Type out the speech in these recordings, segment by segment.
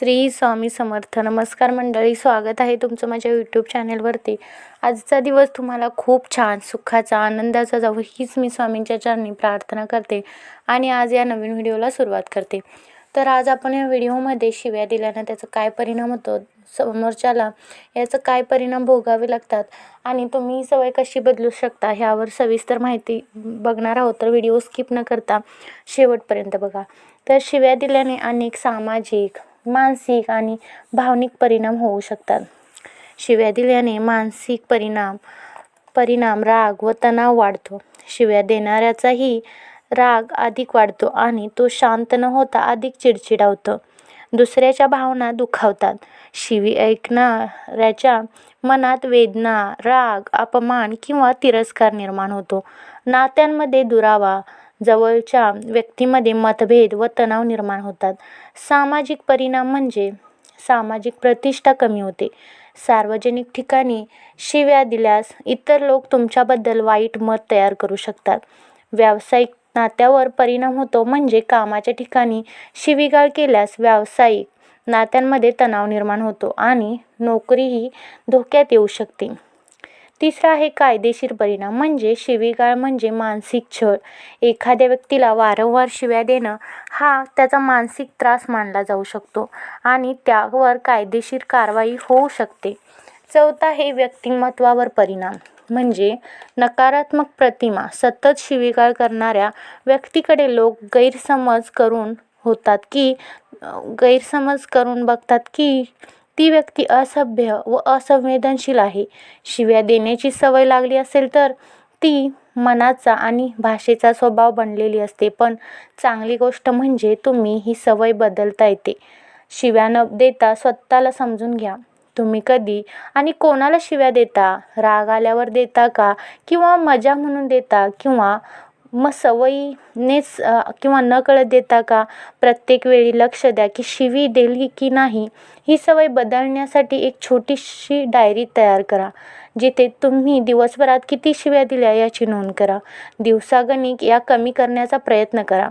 श्री स्वामी समर्थ. नमस्कार मंडळी स्वागत आहे तुमचं माझ्या यूट्यूब चॅनेलवरती आजचा दिवस तुम्हाला खूप छान सुखाचा आनंदाचा जाऊ हीच मी स्वामींच्या चरणी प्रार्थना करते आणि आज या नवीन व्हिडिओला सुरुवात करते. तर आज आपण या व्हिडिओमध्ये शिव्या दिल्यानं त्याचा काय परिणाम होतो समोरच्याला याचं काय परिणाम भोगावे लागतात आणि तुम्ही ही सवय कशी बदलू शकता ह्यावर सविस्तर माहिती बघणार आहोत. तर व्हिडिओ स्किप न करता शेवटपर्यंत बघा. तर शिव्या दिल्याने अनेक सामाजिक मानसिक आणि भावनिक परिणाम होऊ शकतात. शिव्या दिल्याने मानसिक परिणाम परिणाम राग व तणाव वाढतो. शिव्या देणाऱ्याचाही राग अधिक वाढतो आणि तो शांत न होता अधिक चिडचिडावतो. दुसऱ्याच्या भावना दुखावतात. शिवी ऐकणाऱ्याच्या मनात वेदना राग अपमान किंवा तिरस्कार निर्माण होतो. नात्यांमध्ये दुरावा जवळच्या व्यक्तीमध्ये मतभेद व तणाव निर्माण होतात. सामाजिक परिणाम म्हणजे सामाजिक प्रतिष्ठा कमी होते. सार्वजनिक ठिकाणी शिव्या दिल्यास इतर लोक तुमच्याबद्दल वाईट मत तयार करू शकतात. व्यावसायिक नात्यावर परिणाम होतो म्हणजे कामाच्या ठिकाणी शिवीगाळ केल्यास व्यावसायिक नात्यांमध्ये तणाव निर्माण होतो आणि नोकरीही धोक्यात येऊ शकते. तिसरा आहे कायदेशीर परिणाम म्हणजे शिवीगाळ म्हणजे मानसिक छळ. एखाद्या व्यक्तीला वारंवार शिव्या देणं हा त्याचा मानसिक त्रास मानला जाऊ शकतो आणि त्यावर कायदेशीर कारवाई होऊ शकते. चौथा हे व्यक्तिमत्वावर परिणाम म्हणजे नकारात्मक प्रतिमा सतत शिवीगाळ करणाऱ्या व्यक्तीकडे लोक गैरसमज करून होतात की गैरसमज करून बघतात की ती व्यक्ती असभ्य व असंवेदनशील आहे. शिव्या देण्याची सवय लागली असेल तर ती मनाचा आणि भाषेचा स्वभाव बनलेली असते पण चांगली गोष्ट म्हणजे तुम्ही ही सवय बदलता येते. शिव्या न देता स्वतःला समजून घ्या. तुम्ही कधी आणि कोणाला शिव्या देता? राग आल्यावर देता का? किंवा मजा म्हणून देता? किंवा मग सवयीनेच किंवा न कळत देता का? प्रत्येक वेळी लक्ष द्या की शिवी दिली की नाही. ही सवय बदलण्यासाठी एक छोटीशी डायरी तयार करा जिथे तुम्ही दिवसभरात किती शिव्या दिल्या याची नोंद करा. दिवसागणिक या कमी करण्याचा प्रयत्न करा.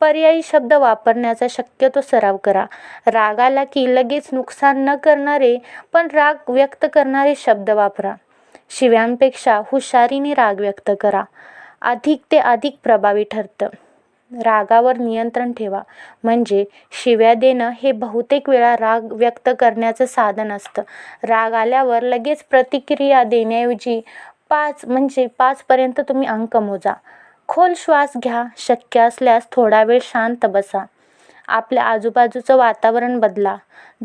पर्यायी शब्द वापरण्याचा शक्यतो सराव करा. राग आला की लगेच नुकसान न करणारे पण राग व्यक्त करणारे शब्द वापरा. शिव्यांपेक्षा हुशारीने राग व्यक्त करा. अधिक ते अधिक प्रभावी ठरतं. रागावर नियंत्रण ठेवा. म्हणजे शिव्या देणं हे बहुतेक वेळा राग व्यक्त करण्याचं साधन असतं. राग आल्यावर लगेच प्रतिक्रिया देण्याऐवजी पाच म्हणजे पाचपर्यंत तुम्ही अंक मोजा. खोल श्वास घ्या. शक्य असल्यास थोडा वेळ शांत बसा. आपल्या आजूबाजूचं वातावरण बदला.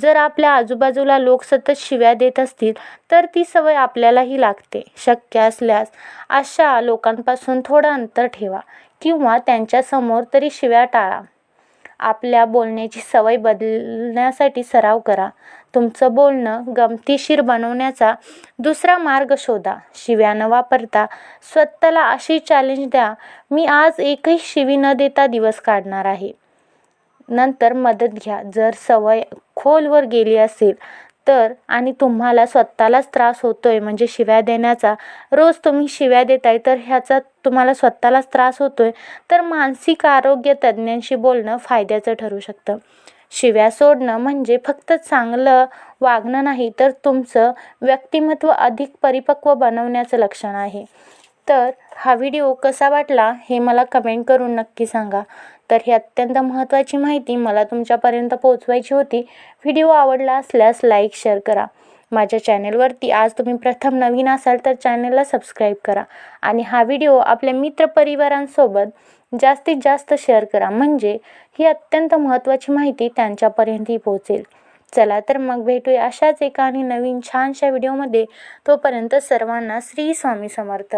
जर आपल्या आजूबाजूला लोक सतत शिव्या देत असतील तर ती सवय आपल्यालाही लागते. शक्य असल्यास अशा लोकांपासून थोडं अंतर ठेवा किंवा त्यांच्यासमोर तरी शिव्या टाळा. आपल्या बोलण्याची सवय बदलण्यासाठी सराव करा. तुमचं बोलणं गमतीशीर बनवण्याचा दुसरा मार्ग शोधा. शिव्या न वापरता स्वतःला अशी चॅलेंज द्या मी आज एकही शिवी न देता दिवस काढणार आहे. नंतर मदत घ्या. जर सवय खोलवर गेली असेल तर आणि तुम्हाला स्वतःलाच त्रास होतो आहे म्हणजे शिव्या देण्याचा रोज तुम्ही शिव्या देताय तर ह्याचा तुम्हाला स्वतःलाच त्रास होतो आहे तर मानसिक आरोग्य तज्ज्ञांशी बोलणं फायद्याचं ठरू शकतं. शिव्या सोडणं म्हणजे फक्त चांगलं वागणं नाही तर तुमचं व्यक्तिमत्व अधिक परिपक्व बनवण्याचं लक्षण आहे. तर हा व्हिडिओ कसा वाटला हे मला कमेंट करून नक्की सांगा. तर ही अत्यंत महत्त्वाची माहिती मला तुमच्यापर्यंत पोहोचवायची होती. व्हिडिओ आवडला असल्यास लाईक शेअर करा. माझ्या चॅनेलवरती आज तुम्ही प्रथम नवीन असाल तर चॅनलला सबस्क्राईब करा. आणि हा व्हिडिओ आपल्या मित्रपरिवारांसोबत जास्तीत जास्त शेअर करा. म्हणजे ही अत्यंत महत्त्वाची माहिती त्यांच्यापर्यंतही पोहोचेल. चला तर मग भेटूया अशाच एका आणि नवीन छानशा व्हिडिओमध्ये तोपर्यंत सर्वांना श्री स्वामी समर्थ.